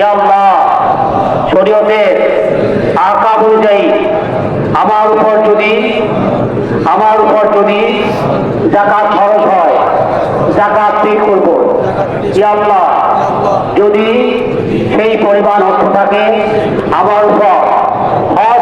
আল্লাহ শরীয়তের আকাব অনুযায়ী আমার উপর যদি, আমার উপর যদি জাকাত খরচ হয়, জাকাত পে করব। আল্লাহ, যদি সেই পরিমাণ অর্থ থাকে আমার উপর, হজ